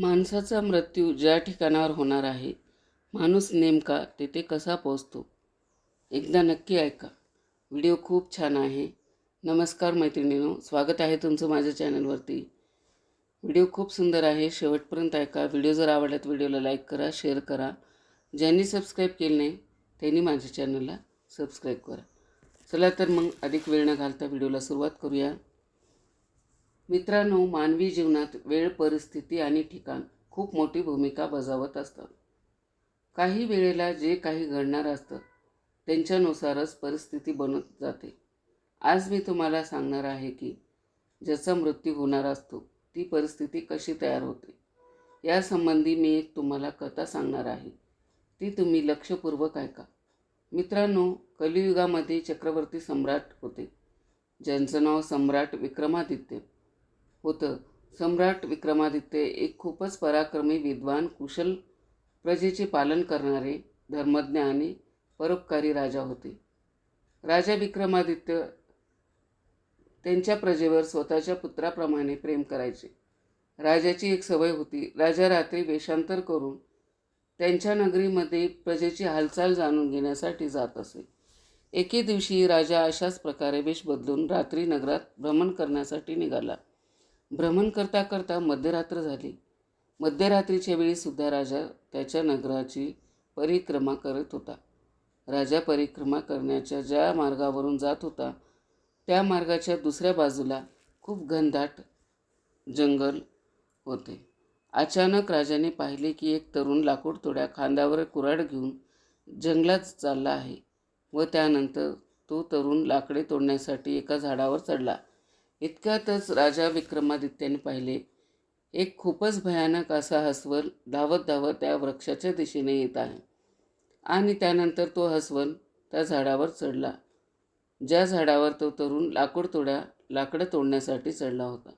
माणसाचा मृत्यू ज्या ठिकाणावर होणार आहे माणूस नेमका तेथे कसा पोचतो एकदा नक्की ऐका. व्हिडिओ खूप छान आहे. नमस्कार मैत्रिणीनो स्वागत आहे तुमचं माझ्या चॅनलवरती. व्हिडिओ खूप सुंदर आहे. शेवटपर्यंत ऐका. व्हिडिओ जर आवडला तर व्हिडिओला लाईक करा शेअर करा. ज्यांनी सबस्क्राईब केलं नाही त्यांनी माझ्या चॅनलला सबस्क्राईब करा. चला तर मग अधिक वेळ न घालता व्हिडिओला सुरुवात करूया. मित्रांनो मानवी जीवनात वेळ परिस्थिती आणि ठिकाण खूप मोठी भूमिका बजावत असतात. काही वेळेला जे काही घडणार असतं त्यांच्यानुसारच परिस्थिती बनत जाते. आज मी तुम्हाला सांगणार आहे की ज्याचा मृत्यू होणार असतो ती परिस्थिती कशी तयार होते. यासंबंधी मी एक तुम्हाला कथा सांगणार आहे. ती तुम्ही लक्षपूर्वक ऐका. मित्रांनो कलियुगामध्ये चक्रवर्ती सम्राट होते ज्यांचं नाव सम्राट विक्रमादित्य. होतं. सम्राट विक्रमादित्य एक खूपच पराक्रमी विद्वान कुशल प्रजेचे पालन करणारे धर्मज्ञ आणि परोपकारी राजा होते. राजा विक्रमादित्य त्यांच्या प्रजेवर स्वतःच्या पुत्राप्रमाणे प्रेम करायचे. राजाची एक सवय होती. राजा रात्री वेषांतर करून त्यांच्या नगरीमध्ये प्रजेची हालचाल जाणून घेण्यासाठी जात असे. एके दिवशी राजा अशाच प्रकारे वेश बदलून रात्री नगरात भ्रमण करण्यासाठी निघाला. भ्रमण करता करता मध्यरात्र झाली. मध्यरात्रीच्या वेळी सुद्धा राजा त्याच्या नगराची परिक्रमा करत होता. राजा परिक्रमा करण्याच्या ज्या मार्गावरून जात होता त्या मार्गाच्या दुसऱ्या बाजूला खूप घनदाट जंगल होते. अचानक राजाने पाहिले की एक तरुण लाकूड तोड्या खांद्यावर कुऱ्हाड घेऊन जंगलात चालला आहे व त्यानंतर तो तरुण लाकडे तोडण्यासाठी एका झाडावर चढला. इतक्यातच राजा विक्रमादित्याने पाहिले. एक खूपच भयानक असा हसवल धावत धावत त्या वृक्षाच्या दिशेने येत आहे. आणि त्यानंतर तो हसवल त्या झाडावर चढला. ज्या झाडावर तो तरुण लाकूड तोड्या लाकडं तोडण्यासाठी चढला होता.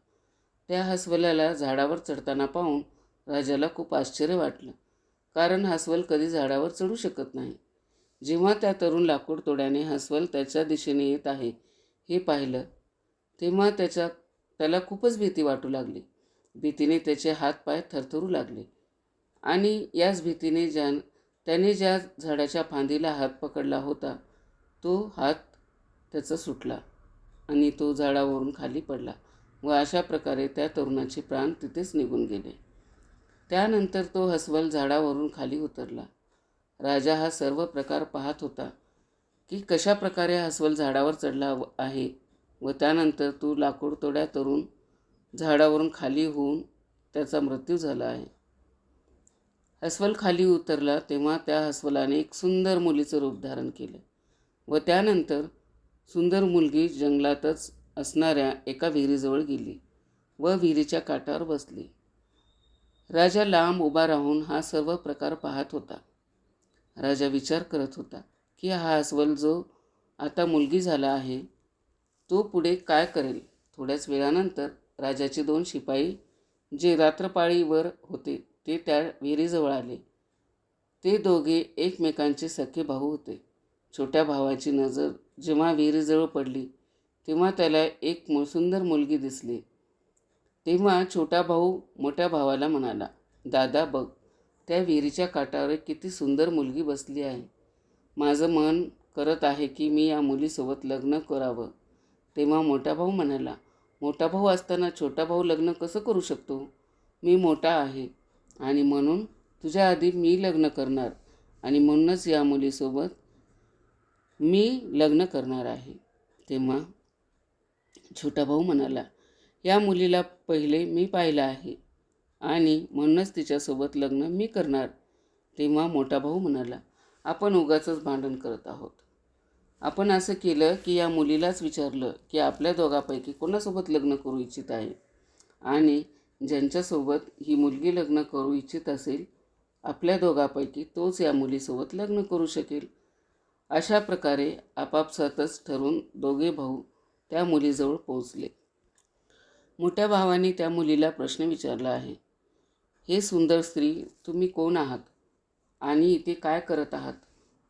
त्या हसवल्याला झाडावर चढताना पाहून राजाला खूप आश्चर्य वाटलं. कारण हसवल कधी झाडावर चढू शकत नाही. जेव्हा त्या तरुण लाकूड तोड्याने हसवल त्याच्या दिशेने येत आहे हे पाहिलं तेव्हा त्याच्या त्याला खूपच भीती वाटू लागली. भीतीने त्याचे हातपाय थरथरू लागले. आणि याच भीतीने ज्या त्याने ज्या झाडाच्या फांदीला हात पकडला होता तो हात त्याचा सुटला आणि तो झाडावरून खाली पडला व अशा प्रकारे त्या तरुणाचे प्राण तिथेच निघून गेले. त्यानंतर तो हसवल झाडावरून खाली उतरला. राजा हा सर्व प्रकार पाहत होता की कशा प्रकारे हसवल झाडावर चढला आहे व त्यानंतर तो लाकूड तोड्या तरुण झाडावरून खाली होऊन त्याचा मृत्यू झाला आहे. हस्वल खाली उतरला तेव्हा त्या हस्वलाने एक सुंदर मुलीचं रूप धारण केलं व त्यानंतर सुंदर मुलगी जंगलातच असणाऱ्या एका विहिरीजवळ गेली व विहिरीच्या काठावर बसली. राजा लांब उभा राहून हा सर्व प्रकार पाहत होता. राजा विचार करत होता की हा अस्वल जो आता मुलगी झाला आहे तो पुढे काय करेल? थोड्याच वेळानंतर राजाचे दोन शिपाई जे रात्रपाळीवर होते ते त्या विहिरीजवळ आले. ते दोघे एकमेकांचे सख्खे भाऊ होते. छोट्या भावाची नजर जेव्हा विहिरीजवळ पडली तेव्हा त्याला एक सुंदर मुलगी दिसली. तेव्हा छोटा भाऊ मोठ्या भावाला म्हणाला दादा बघ त्या विहिरीच्या काठावर किती सुंदर मुलगी बसली आहे. माझं मन करत आहे की मी या मुलीसोबत लग्न करावं. तेव्हा मोठा भाऊ म्हणाला मोठा भाऊ असताना छोटा भाऊ लग्न कसं करू शकतो? मी मोठा आहे आणि म्हणून तुझ्या आधी मी लग्न करणार आणि म्हणूनच या मुलीसोबत मी लग्न करणार आहे. तेव्हा छोटा भाऊ म्हणाला या मुलीला पहिले मी पाहिलं आहे आणि म्हणूनच तिच्यासोबत लग्न मी करणार. तेव्हा मोठा भाऊ म्हणाला आपण उगाचंच भांडण करत आहोत. आपण असं केलं की या मुलीलाच विचारलं की आपल्या दोघापैकी कोणासोबत लग्न करू इच्छित आहे? आणि ज्यांच्यासोबत ही मुलगी लग्न करू इच्छित असेल आपल्या दोघापैकी तोच या मुलीसोबत लग्न करू शकेल? अशा प्रकारे आपापसातच ठरून दोघे भाऊ त्या मुलीजवळ पोचले मोठ्या भावाने त्या मुलीला प्रश्न विचारला आहे हे सुंदर स्त्री तुम्ही कोण आहात? आणि इथे काय करत आहात?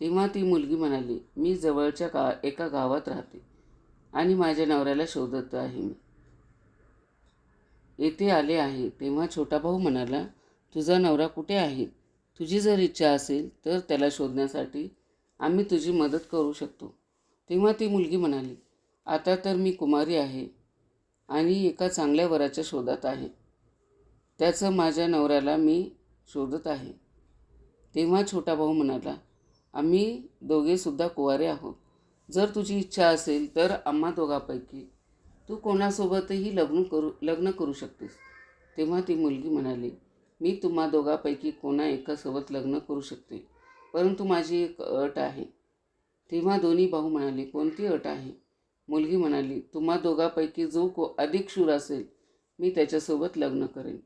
तेव्हा ती मुलगी म्हणाली मी जवळच्या गा एका गावात राहते आणि माझ्या नवऱ्याला शोधत आहे मी. येथे आले आहे. तेव्हा छोटा भाऊ म्हणाला तुझा नवरा कुठे आहे? तुझी जर इच्छा असेल तर त्याला शोधण्यासाठी आम्ही तुझी मदत करू शकतो. तेव्हा ती मुलगी म्हणाली आता तर मी कुमारी आहे आणि एका चांगल्या वराच्या शोधात आहे. त्याचं माझ्या नवऱ्याला मी शोधत आहे. तेव्हा छोटा भाऊ म्हणाला आम्ही दोघेसुद्धा कुवारे आहोत. जर तुझी इच्छा असेल तर आम्हा दोघापैकी तू कोणासोबतही लग्न करू लग्न करू शकतेस. तेव्हा ती मुलगी म्हणाली मी तुम्हा दोघापैकी कोणा एकासोबत लग्न करू शकते परंतु माझी एक अट आहे. तेव्हा दोन्ही भाऊ म्हणाले कोणती अट आहे? मुलगी म्हणाली तुम्हा दोघापैकी जो को अधिक शूर असेल मी त्याच्यासोबत लग्न करेन.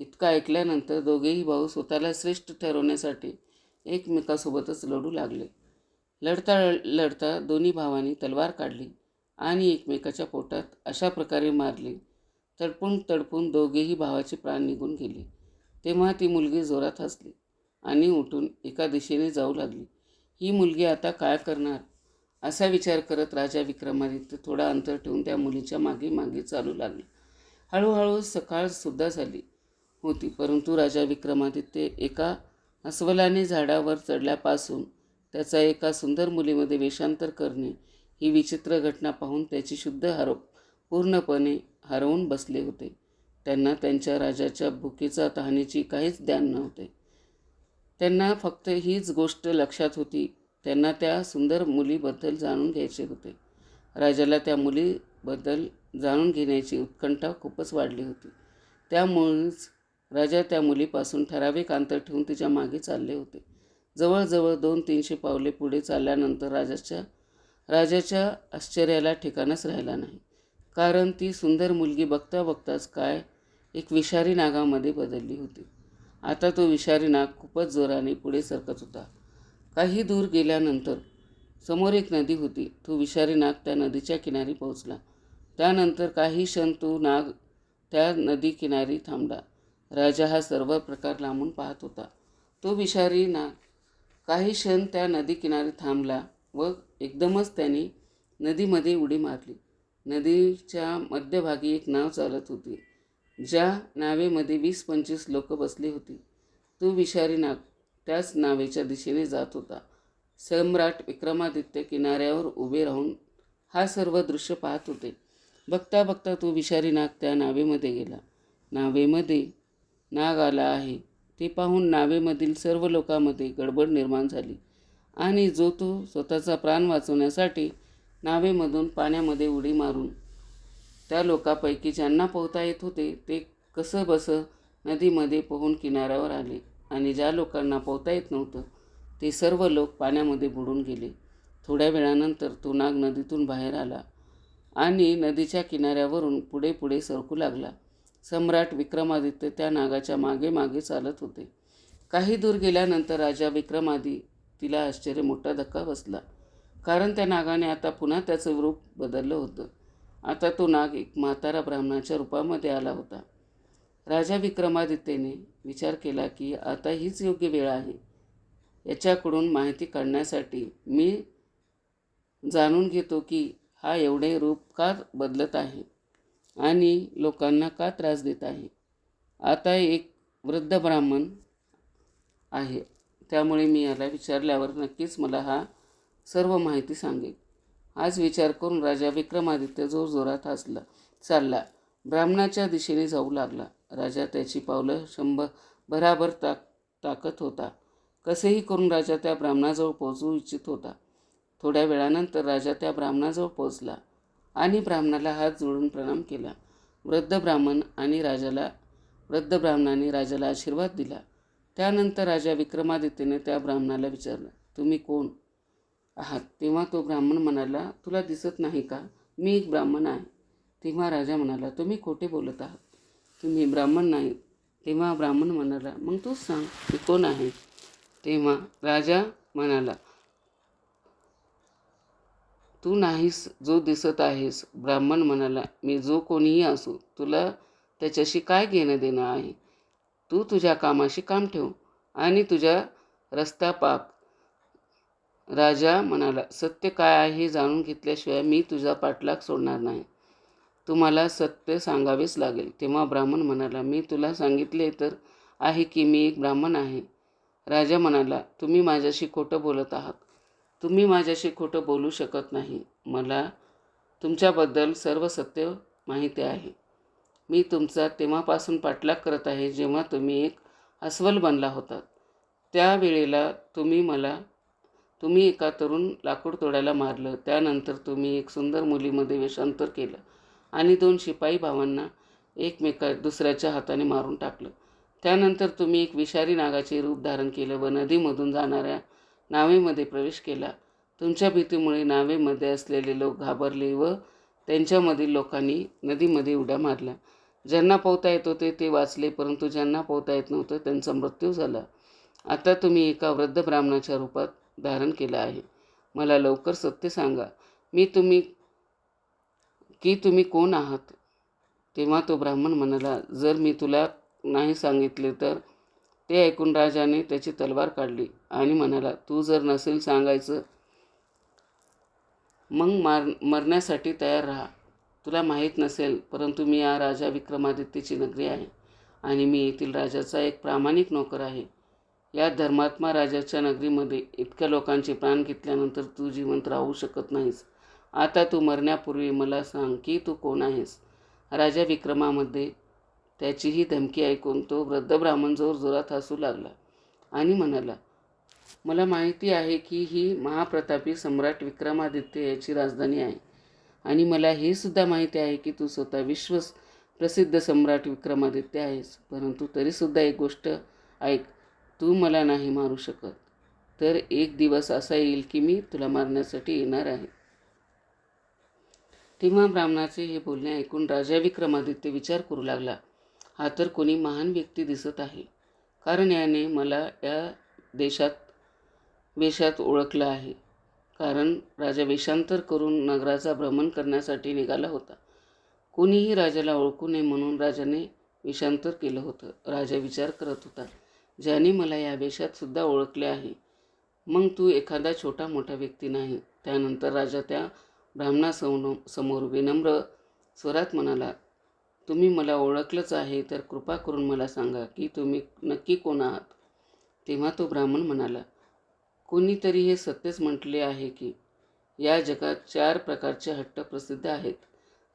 इतकं ऐकल्यानंतर दोघेही भाऊ स्वतःला श्रेष्ठ ठरवण्यासाठी एकमेकासोबतच लढू लागले. लढता लढता दोन्ही भावांनी तलवार काढली आणि एकमेकाच्या पोटात अशा प्रकारे मारली. तडपून तडपून दोघेही भावाचे प्राण निघून गेले. तेव्हा ती मुलगी जोरात हसली आणि उठून एका दिशेने जाऊ लागली. ही मुलगी आता काय करणार? असा विचार करत राजा विक्रमादित्य थोडा अंतर ठेवून त्या मुलीच्या मागे मागे चालू लागले. हळूहळू सकाळसुद्धा झाली होती परंतु राजा विक्रमादित्य एका अस्वलाने झाडावर चढल्यापासून त्याचा एका सुंदर मुलीमध्ये वेषांतर करणे ही विचित्र घटना पाहून त्याची शुद्ध हरव पूर्णपणे हरवून बसले होते. त्यांना त्यांच्या राजाच्या भुकेचा तहानेची काहीच ज्ञान नव्हते. त्यांना फक्त हीच गोष्ट लक्षात होती त्यांना त्या सुंदर मुलीबद्दल जाणून घ्यायचे होते. राजाला त्या मुलीबद्दल जाणून घेण्याची उत्कंठा खूपच वाढली होती. त्यामुळेच राजा त्या मुलीपासून ठराविक अंतर ठेवून तिच्यामागे चालले होते. जवळजवळ दोन तीनशे पावले पुढे चालल्यानंतर राजाच्या राजाच्या आश्चर्याला ठिकाणच राहिला नाही. कारण ती सुंदर मुलगी बघता बघताच काय एक विषारी नागामध्ये बदलली होती. आता तो विषारी नाग खूपच जोराने पुढे सरकत होता. काही दूर गेल्यानंतर समोर एक नदी होती. तो विषारी नाग त्या नदीच्या किनारी पोहोचला. त्यानंतर काही क्षण तो नाग त्या नदी किनारी थांबला. राजा हा सर्व प्रकार लांबून पाहत होता. तो विषारी ना काही क्षण त्या नदीकिनारी थांबला व एकदमच त्याने नदीमध्ये उडी मारली. नदीच्या मध्यभागी एक नाव चालत होती ज्या नावेमध्ये वीस पंचवीस लोक बसली होती. तो विषारी नाग त्याच नावेच्या दिशेने जात होता. सम्राट विक्रमादित्य किनाऱ्यावर उभे राहून हा सर्व दृश्य पाहत होते. बघता बघता तो विषारी नाग त्या नावेमध्ये गेला. नावेमध्ये नाग आला आहे. ते पाहून नावेमधील सर्व लोकांमध्ये गडबड निर्माण झाली आणि जो तो स्वतःचा प्राण वाचवण्यासाठी नावेमधून पाण्यामध्ये उडी मारून त्या लोकांपैकी ज्यांना पोहता येत होते ते कसं बसं नदीमध्ये पोहून किनाऱ्यावर आले आणि ज्या लोकांना पोहता येत नव्हतं ते सर्व लोक पाण्यामध्ये बुडून गेले. थोड्या वेळानंतर तो नाग नदीतून बाहेर आला आणि नदीच्या किनाऱ्यावरून पुढे पुढे सरकू लागला. सम्राट विक्रमादित्य त्या नागाच्या मागे मागे चालत होते. काही दूर गेल्यानंतर राजा विक्रमादी तिला आश्चर्य मोठा धक्का बसला. कारण त्या नागाने आता पुन्हा त्याचं रूप बदललं होतं. आता तो नाग एक म्हातारा ब्राह्मणाच्या रूपामध्ये आला होता. राजा विक्रमादित्यने विचार केला की आता हीच योग्य वेळ आहे. याच्याकडून माहिती काढण्यासाठी मी जाणून घेतो की हा एवढे रूप का बदलत आहे? आणि लोकांना का त्रास देत आहे? आता एक वृद्ध ब्राह्मण आहे. त्यामुळे मी याला विचारल्यावर नक्कीच मला हा सर्व माहिती सांगेल. आज विचार करून राजा विक्रमादित्य जोरजोरात हसला चालला. ब्राह्मणाच्या दिशेने जाऊ लागला. राजा त्याची पावलं शंभर भराभर टाक टाकत होता. कसेही करून राजा त्या ब्राह्मणाजवळ पोहोचू इच्छित होता. थोड्या वेळानंतर राजा त्या ब्राह्मणाजवळ पोहोचला. आणि ब्राह्मणाला हात जोडून प्रणाम केला. वृद्ध ब्राह्मण आणि राजाला वृद्ध ब्राह्मणाने राजाला आशीर्वाद दिला. त्यानंतर राजा विक्रमादित्यने त्या ब्राह्मणाला विचारलं तुम्ही कोण? आहात. तेव्हा तो ब्राह्मण म्हणाला तुला दिसत नाही का? मी एक ब्राह्मण आहे. तेव्हा राजा म्हणाला तुम्ही खोटे बोलत आहात. तुम्ही ब्राह्मण नाही. तेव्हा ब्राह्मण म्हणाला मग तूच सांग मी कोण आहे? तेव्हा राजा म्हणाला तू नाहीस जो दिसत आहेस. ब्राह्मण म्हणाला मी जो कोणीही असू तुला त्याच्याशी काय घेणं देणं आहे? तू तुझ्या कामाशी काम ठेव आणि तुझ्या रस्ता पाक. राजा म्हणाला सत्य काय आहे हे जाणून घेतल्याशिवाय मी तुझा पाठलाग सोडणार नाही. तुम्हाला सत्य सांगावेच लागेल. तेव्हा ब्राह्मण म्हणाला मी तुला सांगितले तर आहे की मी एक ब्राह्मण आहे. राजा म्हणाला तुम्ही माझ्याशी खोटं बोलत आहात. तुम्ही माझ्याशी खोटं बोलू शकत नाही. मला तुमच्याबद्दल सर्व सत्य माहिती आहे. मी तुमचा तेव्हापासून पाठलाग करत आहे जेव्हा तुम्ही एक अस्वल बनला होता. त्यावेळेला तुम्ही मला तुम्ही एका तरुण लाकूड तोडायला मारलं. त्यानंतर तुम्ही एक सुंदर मुलीमध्ये वेषांतर केलं आणि दोन शिपाई भावांना एकमेका दुसऱ्याच्या हाताने मारून टाकलं. त्यानंतर तुम्ही एक विषारी नागाचे रूप धारण केलं व नदीमधून जाणाऱ्या नावेमध्ये प्रवेश केला. तुमच्या भीतीमुळे नावेमध्ये असलेले लोक घाबरले व त्यांच्यामधील लोकांनी नदीमध्ये उड्या मारल्या. ज्यांना पोहता येत होते ते वाचले परंतु ज्यांना पोहता येत नव्हतं त्यांचा मृत्यू झाला. आता तुम्ही एका वृद्ध ब्राह्मणाच्या रूपात धारण केलं आहे. मला लवकर सत्य सांगा. मी तुम्ही की तुम्ही कोण आहात? तेव्हा तो ब्राह्मण म्हणाला जर मी तुला नाही सांगितले तर ते ऐकून राजाने त्याची तलवार काढली आणि म्हणाला तू जर नसेल सांगायचं मग मार मरण्यासाठी तयार राहा. तुला माहीत नसेल परंतु मी या राजा विक्रमादित्यची नगरी आहे आणि मी येथील राजाचा एक प्रामाणिक नोकर आहे. या धर्मात्मा राजाच्या नगरीमध्ये इतक्या लोकांचे प्राण घेतल्यानंतर तू जिवंत राहू शकत नाहीस. आता तू मरण्यापूर्वी मला सांग की तू कोण आहेस. राजा विक्रमामध्ये त्याची ही धमकी ऐकून तो वृद्ध ब्राह्मण जोरजोरात हसू लागला आणि म्हणाला मला माहिती आहे की ही महाप्रतापी सम्राट विक्रमादित्य याची राजधानी आहे आणि मला हे सुद्धा माहिती आहे की तू स्वतः विश्व प्रसिद्ध सम्राट विक्रमादित्य आहेस परंतु तरीसुद्धा एक गोष्ट ऐक तू मला नाही मारू शकत. तर एक दिवस असा येईल की मी तुला मारण्यासाठी येणार आहे. तेव्हा ब्राह्मणाचे हे बोलणे ऐकून राजा विक्रमादित्य विचार करू लागला. हा तर कोणी महान व्यक्ती दिसत आहे. कारण याने मला या देशात वेशात ओळखलं आहे. कारण राजा वेषांतर करून नगराचा भ्रमण करण्यासाठी निघाला होता. कोणीही राजाला ओळखू नये म्हणून राजाने वेषांतर केलं होतं. राजा विचार करत होता ज्याने मला या वेशातसुद्धा ओळखले आहे. मग तू एखादा छोटा मोठा व्यक्ती नाही. त्यानंतर राजा त्या ब्राह्मणासमोर समोर विनम्र स्वरात म्हणाला तुम्ही मला ओळखलंच आहे तर कृपा करून मला सांगा की तुम्ही नक्की कोण आहात? तेव्हा तो ब्राह्मण म्हणाला कोणीतरी हे सत्यच म्हटले आहे की या जगात चार प्रकारचे हट्ट प्रसिद्ध आहेत.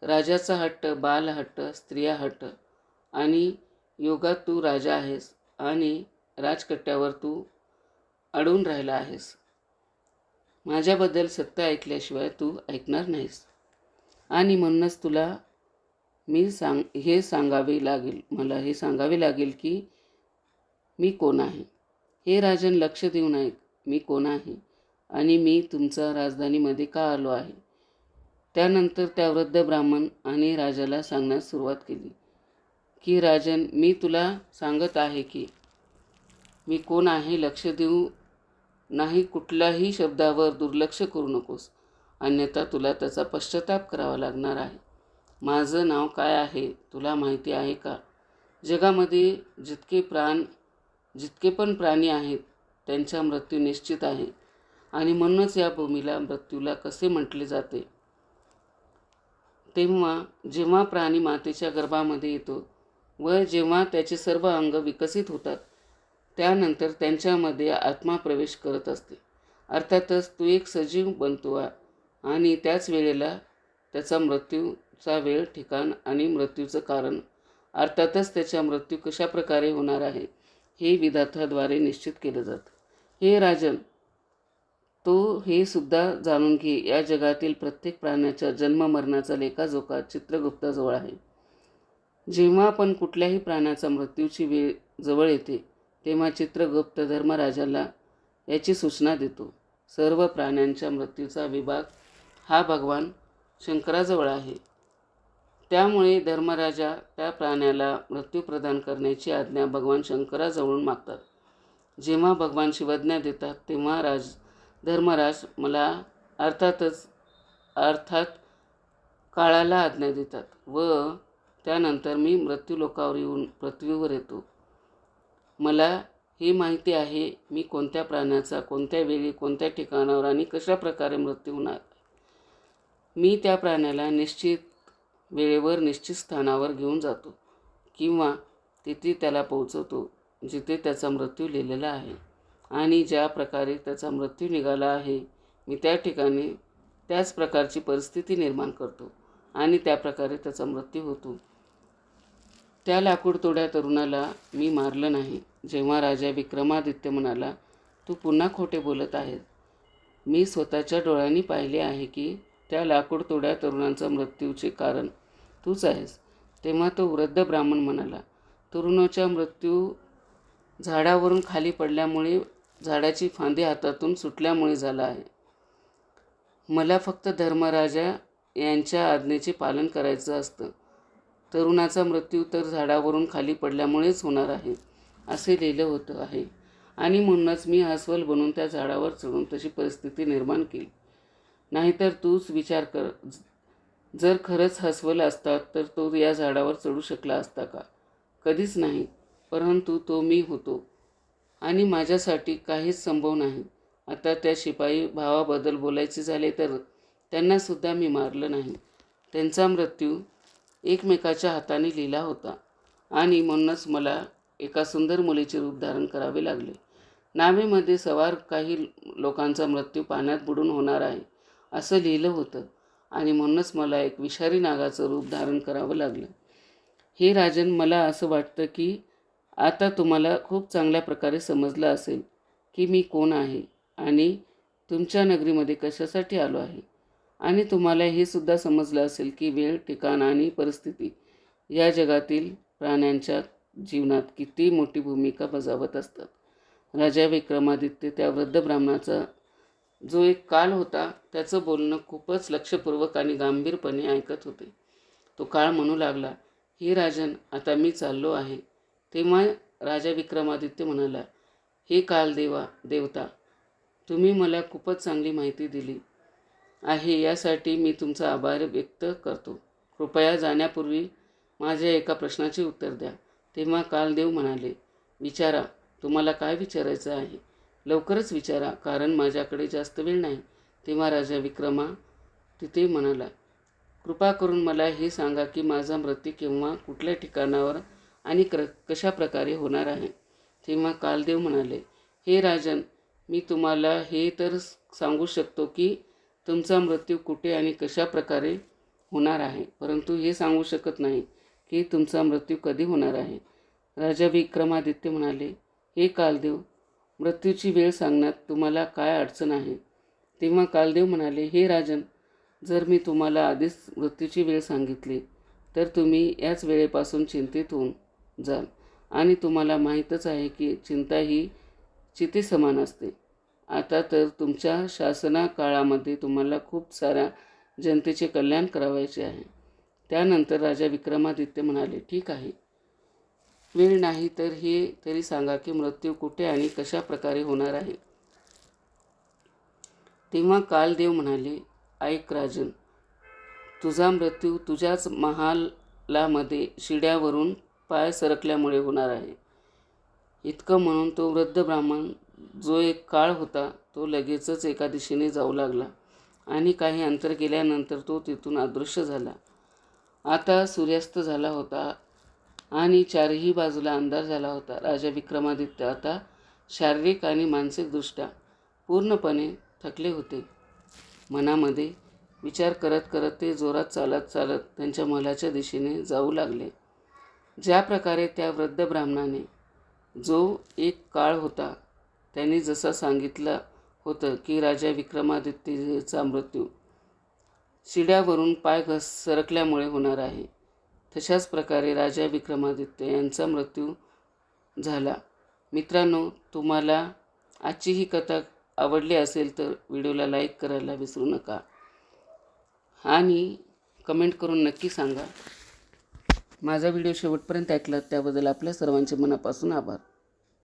राजाचा हट्ट बाल हट्ट स्त्रिया हट्ट. आणि योगात तू राजा आहेस आणि राजकट्ट्यावर तू अडून राहिला आहेस. माझ्याबद्दल सत्य ऐकल्याशिवाय तू ऐकणार नाहीस. आणि म्हणूनच तुला मी सांग हे सांगावे लागेल मला हे सांगावे लागेल की मी कोण आहे? हे राजन लक्ष देऊन ऐक मी कोण आहे? आणि मी तुमचा राजधानीमध्ये का आलो आहे? त्यानंतर त्या वृद्ध ब्राह्मण आणि राजाला सांगण्यास सुरुवात केली की राजन मी तुला सांगत आहे की मी कोण आहे लक्ष देऊ नाही कुठल्याही शब्दावर दुर्लक्ष करू नकोस. अन्यथा तुला त्याचा पश्चाताप करावा लागणार आहे. माझं नाव काय आहे? तुला माहिती आहे का? जगामध्ये जितके प्राण जितके पण प्राणी आहेत त्यांचा मृत्यू निश्चित आहे. आणि म्हणूनच या भूमीला मृत्यूला कसे म्हटले जाते? तेव्हा जेव्हा प्राणी मातेच्या गर्भामध्ये येतो व जेव्हा त्याचे सर्व अंग विकसित होतात त्यानंतर त्यांच्यामध्ये आत्मा प्रवेश करत असते. अर्थातच तू एक सजीव बनतो आणि त्याच वेळेला त्याचा मृत्यू चा वेळ ठिकाण आणि मृत्यूचं कारण. अर्थातच त्याचा मृत्यू कशा प्रकारे होणार आहे हे विधाताद्वारे निश्चित केलं जातं. हे राजन तो हे सुद्धा जाणून घे या जगातील प्रत्येक प्राण्याच्या जन्म मरणाचा लेखाजोखा चित्रगुप्ताजवळ आहे. जेव्हा आपण कुठल्याही प्राण्याचा मृत्यूची वेळ जवळ येते तेव्हा चित्रगुप्त धर्मराजाला याची सूचना देतो. सर्व प्राण्यांच्या मृत्यूचा विभाग हा भगवान शंकराजवळ आहे. त्यामुळे धर्मराजा त्या प्राण्याला मृत्यू प्रदान करण्याची आज्ञा भगवान शंकराजवळून मागतात. जेव्हा भगवान शिवज्ञा देतात तेव्हा राज धर्मराज मला अर्थातच अर्थात काळाला आज्ञा देतात व त्यानंतर मी मृत्यूलोकावर येऊन पृथ्वीवर येतो. मला हे माहिती आहे मी कोणत्या प्राण्याचा कोणत्या वेळी कोणत्या ठिकाणावर आणि कशा प्रकारे मृत्यू होणार मी त्या प्राण्याला निश्चित वेळेवर निश्चित स्थानावर घेऊन जातो किंवा तिथे त्याला पोहोचवतो जिथे त्याचा मृत्यू लिहिलेला आहे. आणि ज्या प्रकारे त्याचा मृत्यू निघाला आहे मी त्या ठिकाणी त्याच प्रकारची परिस्थिती निर्माण करतो आणि त्या प्रकारे त्याचा मृत्यू होतो. त्या लाकूड तोड्या तरुणाला मी मारलं नाही. जेव्हा राजा विक्रमादित्य म्हणाला तू पुन्हा खोटे बोलत आहेस. मी स्वतःच्या डोळ्यांनी पाहिले आहे की त्या लाकूडतोड्या तरुणांचा मृत्यूचे कारण तूच आहेस. तेव्हा तो वृद्ध ब्राह्मण म्हणाला तरुणाचा मृत्यू झाडावरून खाली पडल्यामुळे झाडाची फांदी हातातून सुटल्यामुळे झाला आहे. मला फक्त धर्मराजा यांच्या आज्ञेचे पालन करायचं असतं. तरुणाचा मृत्यू तर झाडावरून खाली पडल्यामुळेच होणार आहे असे लिहिलं होतं आहे. आणि म्हणूनच मी अस्वल बनून त्या झाडावर चढून तशी परिस्थिती निर्माण केली. नाहीतर तूच विचार कर. जर खरंच हसवलं असतात तर तो या झाडावर चढू शकला असता का? कधीच नाही परंतु तो मी होतो. आणि माझ्यासाठी काहीच संभव नाही. आता त्या शिपाई भावाबद्दल बोलायचे झाले तर त्यांनासुद्धा मी मारलं नाही. त्यांचा मृत्यू एकमेकाच्या हाताने लिहिला होता. आणि म्हणूनच मला एका सुंदर मुलीचे रूप धारण करावे लागले. नावेमध्ये सवार काही लोकांचा मृत्यू पाण्यात बुडून होणार आहे. असं लिहिलं होतं. आणि म्हणूनच मला एक विषारी नागाचं रूप धारण करावं लागलं. हे राजन मला असं वाटतं की आता तुम्हाला खूप चांगल्या प्रकारे समजलं असेल की मी कोण आहे आणि तुमच्या नगरीमध्ये कशासाठी आलो आहे. आणि तुम्हाला हे सुद्धा समजलं असेल की वेळ ठिकाण आणि परिस्थिती या जगातील प्राण्यांच्या जीवनात किती मोठी भूमिका बजावत असतात. राजा विक्रमादित्य त्या वृद्ध ब्राह्मणाचा जो एक काळ होता त्याचं बोलणं खूपच लक्षपूर्वक आणि गांभीरपणे ऐकत होते. तो काळ म्हणू लागला हे राजन आता मी चाललो आहे. तेव्हा राजा विक्रमादित्य म्हणाला हे काल देवा देवता तुम्ही मला खूपच चांगली माहिती दिली आहे यासाठी मी तुमचा आभार व्यक्त करतो. कृपया जाण्यापूर्वी माझ्या एका प्रश्नाचे उत्तर द्या. तेव्हा कालदेव म्हणाले विचारा तुम्हाला काय विचारायचं आहे? लवकरच विचारा कारण माझ्याकडे जास्त वेळ नाही. तेव्हा राजा विक्रमा तिथे म्हणाला कृपा करून मला हे सांगा की माझा मृत्यू केव्हा कुठल्या ठिकाणावर आणि क्र कशा प्रकारे होणार आहे? तेव्हा कालदेव म्हणाले हे राजन मी तुम्हाला हे तर सांगू शकतो की तुमचा मृत्यू कुठे आणि कशा प्रकारे होणार आहे परंतु हे सांगू शकत नाही की तुमचा मृत्यू कधी होणार आहे. राजा विक्रमादित्य म्हणाले हे कालदेव मृत्यूची वेळ सांगण्यात तुम्हाला काय अडचण आहे? तेव्हा कालदेव म्हणाले हे राजन जर मी तुम्हाला आधीच मृत्यूची वेळ सांगितली तर तुम्ही याच वेळेपासून चिंतित होऊन जाल. आणि तुम्हाला माहीतच आहे की चिंता ही चिती समान असते. आता तर तुमच्या शासना काळामध्ये तुम्हाला खूप साऱ्या जनतेचे कल्याण करावायचे आहे. त्यानंतर राजा विक्रमादित्य म्हणाले ठीक आहे. वेळ नाही तर हे तरी सांगा की मृत्यू कुठे आणि कशा प्रकारे होणार आहे. तेव्हा कालदेव म्हणाले ऐक राजन तुझा मृत्यू तुझ्याच महालामध्ये शिड्यावरून पाय सरकल्यामुळे होणार आहे. इतकं म्हणून तो वृद्ध ब्राह्मण जो एक काळ होता तो लगेचच एका दिशेने जाऊ लागला आणि काही अंतर गेल्यानंतर तो तिथून अदृश्य झाला. आता सूर्यास्त झाला होता आणि चारही बाजूला अंधार झाला होता. राजा विक्रमादित्य आता शारीरिक आणि मानसिकदृष्ट्या पूर्णपणे थकले होते. मनामध्ये विचार करत करत ते जोरात चालत चालत त्यांच्या मलाच्या दिशेने जाऊ लागले. ज्या प्रकारे त्या वृद्ध ब्राह्मणाने जो एक काळ होता त्यांनी जसं सांगितलं होतं की राजा विक्रमादित्यचा मृत्यू शिड्यावरून पाय घस सरकल्यामुळे होणार आहे. तशाच प्रकारे राजा विक्रमादित्य यांचा मृत्यू झाला. मित्रांनो तुम्हाला आजची ही कथा आवडली असेल तर व्हिडिओला लाईक करायला विसरू नका. आणि कमेंट करून नक्की सांगा. माझा व्हिडिओ शेवटपर्यंत ऐकलात त्याबद्दल आपल्या सर्वांचे मनापासून आभार.